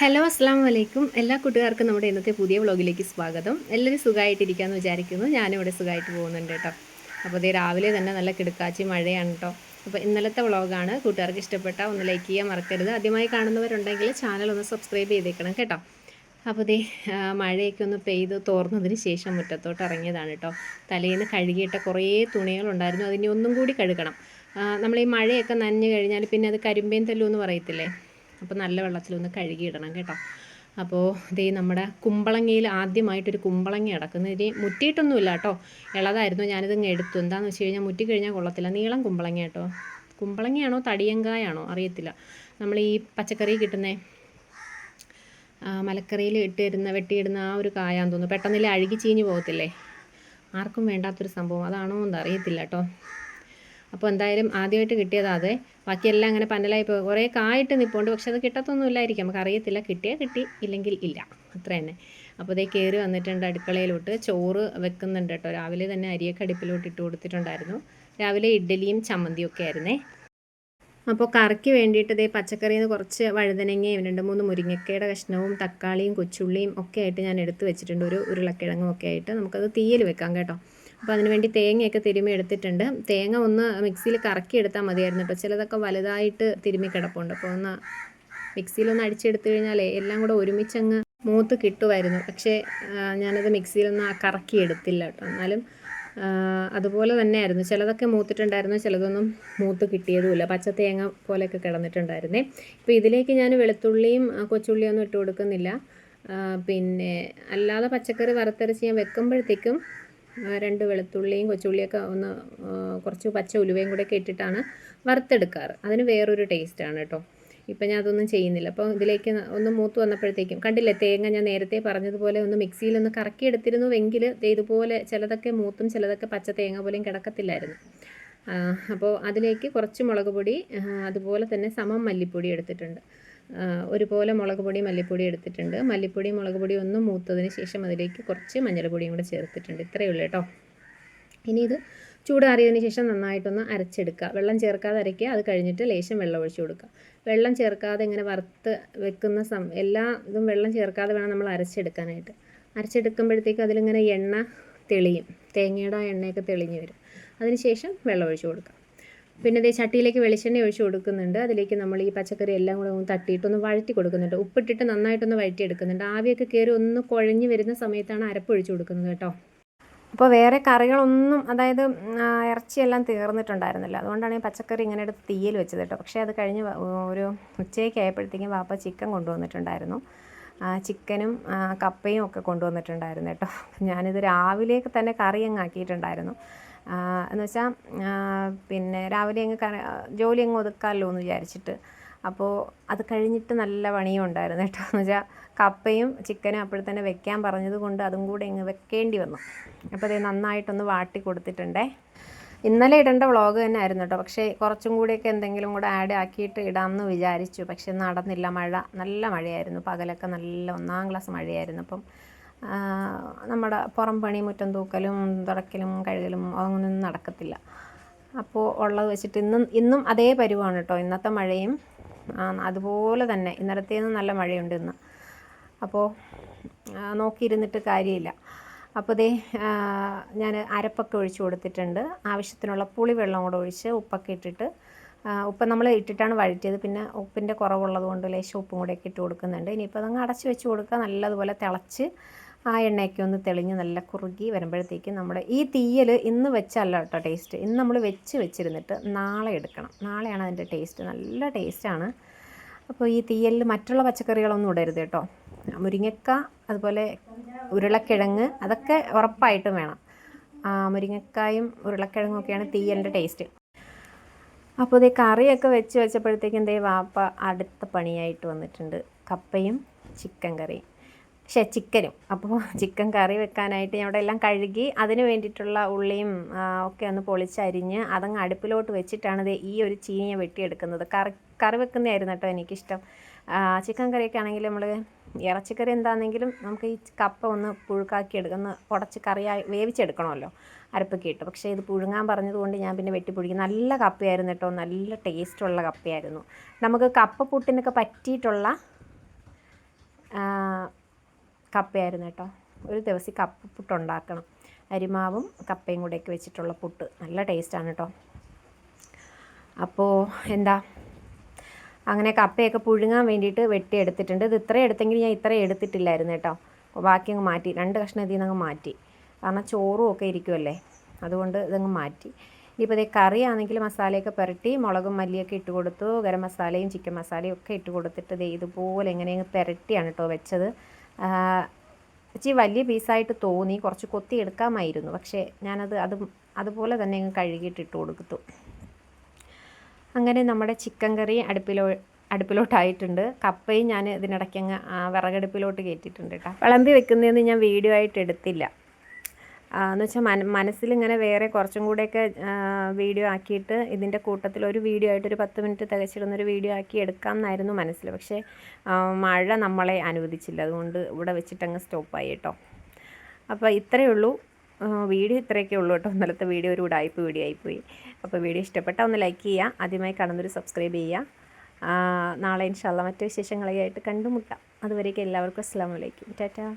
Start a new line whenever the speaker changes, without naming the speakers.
Hello അസ്സാം വലൈക്കും എല്ലാ കൂട്ടുകാർക്കും നമ്മുടെ ഇന്നത്തെ പുതിയ വ്ളോഗിലേക്ക് സ്വാഗതം. എല്ലാവരും സുഖമായിട്ടിരിക്കാമെന്ന് വിചാരിക്കുന്നു. ഞാനിവിടെ സുഖമായിട്ട് പോകുന്നുണ്ട് കേട്ടോ. അപ്പോൾ അതേ രാവിലെ തന്നെ നല്ല കിടക്കാച്ചി മഴയാണ് കേട്ടോ. അപ്പോൾ ഇന്നലത്തെ വ്ളോഗാണ്. കൂട്ടുകാർക്ക് ഇഷ്ടപ്പെട്ട ഒന്ന് ലൈക്ക് ചെയ്യാൻ മറക്കരുത്. ആദ്യമായി കാണുന്നവരുണ്ടെങ്കിൽ ചാനൽ ഒന്ന് സബ്സ്ക്രൈബ് ചെയ്തേക്കണം കേട്ടോ. അപ്പോൾ ആ, മഴയൊക്കെ ഒന്ന് പെയ്ത് തോർന്നതിന് ശേഷം മുറ്റത്തോട്ട് ഇറങ്ങിയതാണ് കേട്ടോ. തലേന്ന് കഴുകിയിട്ട കുറേ തുണികളുണ്ടായിരുന്നു. അതിനെ ഒന്നും കൂടി കഴുകണം. നമ്മൾ ഈ മഴയൊക്കെ നനഞ്ഞു കഴിഞ്ഞാൽ പിന്നെ അത് കരിമ്പേൻ തല്ലു എന്ന് പറയത്തില്ലേ? അപ്പോൾ നല്ല വെള്ളത്തിലൊന്ന് കഴുകിയിടണം കേട്ടോ. അപ്പോൾ ഇതേ നമ്മുടെ കുമ്പളങ്ങയിൽ ആദ്യമായിട്ടൊരു കുമ്പളങ്ങ അടക്കുന്നത് ഇനി മുറ്റിയിട്ടൊന്നുമില്ല കേട്ടോ. ഇളതായിരുന്നു ഞാനിത് ഇങ്ങ് എടുത്തു. എന്താണെന്ന് വെച്ച് കഴിഞ്ഞാൽ മുറ്റി കഴിഞ്ഞാൽ കൊള്ളത്തില്ല. നീളം കുമ്പളങ്ങ കേട്ടോ. കുമ്പളങ്ങയാണോ തടിയങ്കായാണോ? അറിയത്തില്ല. നമ്മൾ ഈ പച്ചക്കറി കിട്ടുന്നേ മലക്കറിയിൽ ഇട്ട് തരുന്ന വെട്ടിയിടുന്ന ആ ഒരു കായാന്ന് തോന്നുന്നു. പെട്ടെന്നില്ല അഴുകി ചീഞ്ഞ് പോകത്തില്ലേ? ആർക്കും വേണ്ടാത്തൊരു സംഭവം. അതാണോ എന്ന് അറിയത്തില്ല കേട്ടോ. അപ്പോൾ എന്തായാലും ആദ്യമായിട്ട് കിട്ടിയതാ അതെ. ബാക്കിയെല്ലാം അങ്ങനെ പന്നലായി പോയി. കുറേ കായിട്ട് നിൽപ്പുണ്ട് പക്ഷെ അത് കിട്ടത്തൊന്നുമില്ലായിരിക്കും. നമുക്ക് അറിയത്തില്ല. കിട്ടിയാൽ കിട്ടി ഇല്ലെങ്കിൽ ഇല്ല. അത്ര തന്നെ. അപ്പോൾ ഇതേ കയറി വന്നിട്ടുണ്ട് അടുക്കളയിലോട്ട്. ചോറ് വെക്കുന്നുണ്ട് കേട്ടോ. രാവിലെ തന്നെ അരിയൊക്കെ അടുപ്പിലോട്ട് ഇട്ട് കൊടുത്തിട്ടുണ്ടായിരുന്നു. രാവിലെ ഇഡ്ഡലിയും ചമ്മന്തിയും ഒക്കെ ആയിരുന്നേ. അപ്പോൾ കറിക്ക് വേണ്ടിയിട്ട് ഇതേ പച്ചക്കറിയിൽ നിന്ന് കുറച്ച് വഴുതനങ്ങയും രണ്ട് മൂന്ന് മുരിങ്ങക്കയുടെ കഷ്ണവും തക്കാളിയും കൊച്ചുള്ളിയും ഒക്കെ ആയിട്ട് ഞാൻ എടുത്ത് വെച്ചിട്ടുണ്ട്. ഒരു ഉരുളക്കിഴങ്ങും ഒക്കെ ആയിട്ട് നമുക്കത് തീയിൽ വെക്കാം കേട്ടോ. അപ്പോൾ അതിനുവേണ്ടി തേങ്ങയൊക്കെ തിരുമ്മി എടുത്തിട്ടുണ്ട്. തേങ്ങ ഒന്ന് മിക്സിയിൽ കറക്കി എടുത്താൽ മതിയായിരുന്നു കേട്ടോ ചിലതൊക്കെ വലുതായിട്ട് തിരുമ്മി കിടപ്പുണ്ട്. അപ്പോൾ ഒന്ന് മിക്സിയിലൊന്ന് അടിച്ചെടുത്തു കഴിഞ്ഞാലേ എല്ലാം കൂടെ ഒരുമിച്ചങ്ങ് മൂത്ത് കിട്ടുമായിരുന്നു പക്ഷേ ഞാനത് മിക്സിയിലൊന്ന് കറക്കി എടുത്തില്ല കേട്ടോ എന്നാലും അതുപോലെ തന്നെയായിരുന്നു. ചിലതൊക്കെ മൂത്തിട്ടുണ്ടായിരുന്നു. ചിലതൊന്നും മൂത്ത് കിട്ടിയതുമില്ല. പച്ച തേങ്ങ പോലെയൊക്കെ കിടന്നിട്ടുണ്ടായിരുന്നേ. ഇപ്പോൾ ഇതിലേക്ക് ഞാൻ വെളുത്തുള്ളിയും കൊച്ചുള്ളിയും ഒന്നും ഇട്ട് കൊടുക്കുന്നില്ല. പിന്നെ അല്ലാതെ പച്ചക്കറി വറുത്തരച്ച് ഞാൻ വെക്കുമ്പോഴത്തേക്കും രണ്ട് വെളുത്തുള്ളിയും കൊച്ചുള്ളിയൊക്കെ ഒന്ന് കുറച്ച് പച്ച ഉലുവയും കൂടെ ഇട്ടിട്ടാണ് വറുത്തെടുക്കാറ്. അതിന് വേറൊരു ടേസ്റ്റാണ് കേട്ടോ ഇപ്പം ഞാൻ അതൊന്നും ചെയ്യുന്നില്ല. അപ്പോൾ ഇതിലേക്ക് ഒന്ന് മൂത്ത് വന്നപ്പോഴത്തേക്കും കണ്ടില്ലേ തേങ്ങ ഞാൻ നേരത്തെ പറഞ്ഞതുപോലെ ഒന്ന് മിക്സിയിൽ ഒന്ന് കറക്കി എടുത്തിരുന്നുവെങ്കിൽ ഇതുപോലെ ചിലതൊക്കെ മൂത്തും ചിലതൊക്കെ പച്ച തേങ്ങ പോലെയും കിടക്കത്തില്ലായിരുന്നു. അപ്പോൾ അതിലേക്ക് കുറച്ച് മുളക് പൊടി അതുപോലെ തന്നെ സമം മല്ലിപ്പൊടി എടുത്തിട്ടുണ്ട്. ഒരുപോലെ മുളക് പൊടി മല്ലിപ്പൊടി എടുത്തിട്ടുണ്ട്. മല്ലിപ്പൊടി മുളക് പൊടി ഒന്ന് മൂത്തതിന് ശേഷം അതിലേക്ക് കുറച്ച് മഞ്ഞൾപ്പൊടിയും കൂടെ ചേർത്തിട്ടുണ്ട്. ഇത്രയേ ഉള്ളൂ കേട്ടോ. ഇനി ഇത് ചൂടാറിയതിന് ശേഷം നന്നായിട്ടൊന്ന് അരച്ചെടുക്കുക. വെള്ളം ചേർക്കാതെ അരയ്ക്കുക. അത് കഴിഞ്ഞിട്ട് ലേശം വെള്ളം ഒഴിച്ചു കൊടുക്കുക. വെള്ളം ചേർക്കാതെ ഇങ്ങനെ വറുത്ത് വെക്കുന്ന സം എല്ലാ ഇതും വെള്ളം ചേർക്കാതെ വേണം നമ്മൾ അരച്ചെടുക്കാനായിട്ട്. അരച്ചെടുക്കുമ്പോഴത്തേക്ക് അതിലിങ്ങനെ എണ്ണ തെളിയും. തേങ്ങയുടെ എണ്ണയൊക്കെ തെളിഞ്ഞ് വരും. അതിനുശേഷം വെള്ളം ഒഴിച്ചു കൊടുക്കുക. പിന്നെ ഇതേ ചട്ടിയിലേക്ക് വെളിച്ചെണ്ണ ഒഴിച്ച് കൊടുക്കുന്നുണ്ട്. അതിലേക്ക് നമ്മൾ ഈ പച്ചക്കറി എല്ലാം കൂടെ ഒന്ന് തട്ടിയിട്ടൊന്ന് വഴറ്റി കൊടുക്കുന്നുണ്ട്. ഉപ്പിട്ടിട്ട് നന്നായിട്ടൊന്ന് വഴറ്റി എടുക്കുന്നുണ്ട് ആവിയൊക്കെ കയറി ഒന്ന് കുഴഞ്ഞ് വരുന്ന സമയത്താണ് അരപ്പൊഴിച്ച് കൊടുക്കുന്നത് കേട്ടോ. അപ്പോൾ വേറെ കറികളൊന്നും അതായത് ഇറച്ചിയെല്ലാം തീർന്നിട്ടുണ്ടായിരുന്നില്ല. അതുകൊണ്ടാണ് ഈ പച്ചക്കറി ഇങ്ങനെ എടുത്ത് തീയിൽ വെച്ചത് കേട്ടോ. പക്ഷേ അത് കഴിഞ്ഞ് ഒരു ഉച്ചയ്ക്ക് ആയപ്പോഴത്തേക്കും വാപ്പ ചിക്കൻ കൊണ്ടുവന്നിട്ടുണ്ടായിരുന്നു. ചിക്കനും കപ്പയും ഒക്കെ കൊണ്ടുവന്നിട്ടുണ്ടായിരുന്നു കേട്ടോ. ഞാനിത് രാവിലേക്ക് തന്നെ കറി അങ്ങ് ആക്കിയിട്ടുണ്ടായിരുന്നു. എന്ന് വെച്ചാൽ പിന്നെ രാവിലെ അങ്ങ് ജോലി അങ്ങ് ഒതുക്കാമല്ലോ എന്ന് വിചാരിച്ചിട്ട്. അപ്പോൾ അത് കഴിഞ്ഞിട്ട് നല്ല പണിയും ഉണ്ടായിരുന്നു കേട്ടോ. എന്ന് വെച്ചാൽ കപ്പയും ചിക്കനും അപ്പോൾ തന്നെ വെക്കാൻ പറഞ്ഞത് കൊണ്ട് അതും കൂടെ ഇങ്ങ് വെക്കേണ്ടി വന്നു. അപ്പോൾ അത് നന്നായിട്ടൊന്ന് വാട്ടി കൊടുത്തിട്ടുണ്ടേ. ഇന്നലെ ഇടേണ്ട വ്ളോഗ് തന്നെ ആയിരുന്നു കേട്ടോ. പക്ഷേ കുറച്ചും കൂടിയൊക്കെ എന്തെങ്കിലും കൂടെ ആഡ് ആക്കിയിട്ട് ഇടാമെന്ന് വിചാരിച്ചു. പക്ഷേ നടന്നില്ല. മഴ നല്ല മഴയായിരുന്നു. പകലൊക്കെ നല്ല ഒന്നാം ക്ലാസ് മഴയായിരുന്നു. അപ്പം നമ്മുടെ പുറം പണി മുറ്റം തൂക്കലും തുടക്കലും കഴുകലും അതൊന്നും നടക്കത്തില്ല. അപ്പോൾ ഉള്ളത് വെച്ചിട്ട് ഇന്നും ഇന്നും അതേ പരുവാണ് കേട്ടോ ഇന്നത്തെ മഴയും അതുപോലെ തന്നെ. ഇന്നലത്തേന്ന് നല്ല മഴയുണ്ട് ഇന്ന്. അപ്പോൾ നോക്കിയിരുന്നിട്ട് കാര്യമില്ല. അപ്പോൾ ദേ ഞാൻ അരപ്പൊക്കെ ഒഴിച്ച് കൊടുത്തിട്ടുണ്ട്. ആവശ്യത്തിനുള്ള പുളി വെള്ളം കൂടെ ഒഴിച്ച് ഉപ്പൊക്കെ ഇട്ടിട്ട് ഉപ്പ് നമ്മൾ ഇട്ടിട്ടാണ് വഴറ്റിയത്. പിന്നെ ഉപ്പിന്റെ കുറവുള്ളത് കൊണ്ട് ലേശം ഉപ്പും കൂടെയൊക്കെ ഇട്ട് കൊടുക്കുന്നുണ്ട്. ഇനിയിപ്പോൾ അതങ്ങ് അടച്ച് വെച്ച് കൊടുക്കുക. നല്ലതുപോലെ തിളച്ച് ആ എണ്ണയൊക്കെ ഒന്ന് തെളിഞ്ഞ് നല്ല കുറുകി വരുമ്പോഴത്തേക്കും നമ്മുടെ ഈ തീയൽ ഇന്ന് വെച്ചല്ല കേട്ടോ ടേസ്റ്റ് ഇന്ന് നമ്മൾ വെച്ച് വെച്ചിരുന്നിട്ട് നാളെ എടുക്കണം. നാളെയാണ് അതിന്റെ ടേസ്റ്റ് നല്ല ടേസ്റ്റാണ് അപ്പോൾ ഈ തീയലിൽ മറ്റുള്ള പച്ചക്കറികളൊന്നും ഇടരുത് കേട്ടോ. മുരിങ്ങക്ക അതുപോലെ ഉരുളക്കിഴങ്ങ് അതൊക്കെ ഉറപ്പായിട്ടും വേണം. മുരിങ്ങക്കായും ഉരുളക്കിഴങ്ങും ഒക്കെയാണ് തീയലിന്റെ ടേസ്റ്റ് അപ്പോൾ ഇതേ കറിയൊക്കെ വെച്ച് വെച്ചപ്പോഴത്തേക്കും എന്തേ വാപ്പ അടുത്ത പണിയായിട്ട് വന്നിട്ടുണ്ട്. കപ്പയും ചിക്കൻ കറിയും. പക്ഷേ ചിക്കനും. അപ്പോൾ ചിക്കൻ കറി വെക്കാനായിട്ട് ഞാൻ അവിടെ എല്ലാം കഴുകി അതിന് വേണ്ടിയിട്ടുള്ള ഉള്ളിയും ഒക്കെ ഒന്ന് പൊളിച്ചരിഞ്ഞ് അതങ്ങ് അടുപ്പിലോട്ട് വെച്ചിട്ടാണ് ദേ ഈ ഒരു ചീനിയെ വെട്ടിയെടുക്കുന്നത്. കറി കറി വെക്കുന്നതായിരുന്നു കേട്ടോ എനിക്കിഷ്ടം. ചിക്കൻ കറിയൊക്കെ ആണെങ്കിൽ നമ്മൾ ഇറച്ചിക്കറി എന്താണെങ്കിലും നമുക്ക് ഈ കപ്പ ഒന്ന് പുഴുക്കാക്കി എടുക്കുന്ന ഉടച്ച് കറിയായി വേവിച്ചെടുക്കണമല്ലോ അരപ്പൊക്കെ ഇട്ട്. പക്ഷേ ഇത് പുഴുങ്ങാൻ പറഞ്ഞതുകൊണ്ട് ഞാൻ പിന്നെ വെട്ടിപ്പൊഴിക്കും നല്ല കപ്പയായിരുന്നു കേട്ടോ. നല്ല ടേസ്റ്റുള്ള കപ്പയായിരുന്നു. നമുക്ക് കപ്പ പുട്ടിനൊക്കെ പറ്റിയിട്ടുള്ള കപ്പയായിരുന്നു കേട്ടോ. ഒരു ദിവസം കപ്പ പുട്ട് ഉണ്ടാക്കണം അരിമാവും കപ്പയും കൂടെയൊക്കെ വെച്ചിട്ടുള്ള പുട്ട്. നല്ല ടേസ്റ്റാണ് കേട്ടോ. അപ്പോൾ എന്താ? അങ്ങനെ കപ്പയൊക്കെ പുഴുങ്ങാൻ വേണ്ടിയിട്ട് വെട്ടിയെടുത്തിട്ടുണ്ട് ഇത് ഇത്രയും എടുത്തെങ്കിൽ ഞാൻ ഇത്രയും എടുത്തിട്ടില്ലായിരുന്നു കേട്ടോ. ബാക്കി അങ്ങ് മാറ്റി. രണ്ട് കഷ്ണം ഇതിൽ നിന്ന് മാറ്റി. കാരണം ചോറും ഒക്കെ ഇരിക്കുമല്ലേ അതുകൊണ്ട് ഇതങ്ങ് മാറ്റി. ഇനിയിപ്പോൾ ഇതേ കറിയാണെങ്കിൽ മസാലയൊക്കെ പുരട്ടി മുളകും മല്ലിയൊക്കെ ഇട്ട് കൊടുത്തു. ഗരം മസാലയും ചിക്കൻ മസാലയും ഒക്കെ ഇട്ട് കൊടുത്തിട്ട് ദേ ഇതുപോലെ എങ്ങനെയെങ്കിലും പുരട്ടിയാണ് കേട്ടോ വെച്ചത്. ഇച്ചിരി വലിയ പീസായിട്ട് തോന്നി. കുറച്ച് കൊത്തി എടുക്കാമായിരുന്നു. പക്ഷേ ഞാനത് അത് അതുപോലെ തന്നെ കഴുകിയിട്ട് ഇട്ട് കൊടുത്തു. അങ്ങനെ നമ്മുടെ ചിക്കൻ കറി അടുപ്പിലോ അടുപ്പിലോട്ടായിട്ടുണ്ട്. കപ്പയും ഞാൻ ഇതിനിടയ്ക്ക് അങ്ങ് വിറകടുപ്പിലോട്ട് കയറ്റിയിട്ടുണ്ട് കേട്ടോ. വിളമ്പി വെക്കുന്നതെന്ന് ഞാൻ വീഡിയോ ആയിട്ട് എടുത്തില്ല. എന്ന് വെച്ചാൽ മന മനസ്സിലിങ്ങനെ വേറെ കുറച്ചും കൂടെയൊക്കെ വീഡിയോ ആക്കിയിട്ട് ഇതിന്റെ കൂട്ടത്തിൽ ഒരു വീഡിയോ ആയിട്ട് ഒരു പത്ത് മിനിറ്റ് തികച്ചിടുന്നൊരു വീഡിയോ ആക്കി എടുക്കാം എന്നായിരുന്നു മനസ്സിൽ പക്ഷേ മഴ നമ്മളെ അനുവദിച്ചില്ല. അതുകൊണ്ട് ഇവിടെ വെച്ചിട്ടങ്ങ് സ്റ്റോപ്പായി കേട്ടോ. അപ്പോൾ ഇത്രയേ ഉള്ളൂ. വീഡിയോ ഇത്രയൊക്കെ ഉള്ളൂ കേട്ടോ. ഇന്നലത്തെ വീഡിയോ ഒരു ഉടായ്പ വീഡിയോ ആയിപ്പോയി അപ്പോൾ വീഡിയോ ഇഷ്ടപ്പെട്ടാൽ ഒന്ന് ലൈക്ക് ചെയ്യുക ആദ്യമായി കാണുന്നൊരു സബ്സ്ക്രൈബ് ചെയ്യുക നാളെ ഇൻഷാല്ല മറ്റു വിശേഷങ്ങളായിട്ട് കണ്ടുമുട്ടാം. അതുവരേക്കും എല്ലാവർക്കും അസ്സാം വലൈക്കും ടാറ്റാ.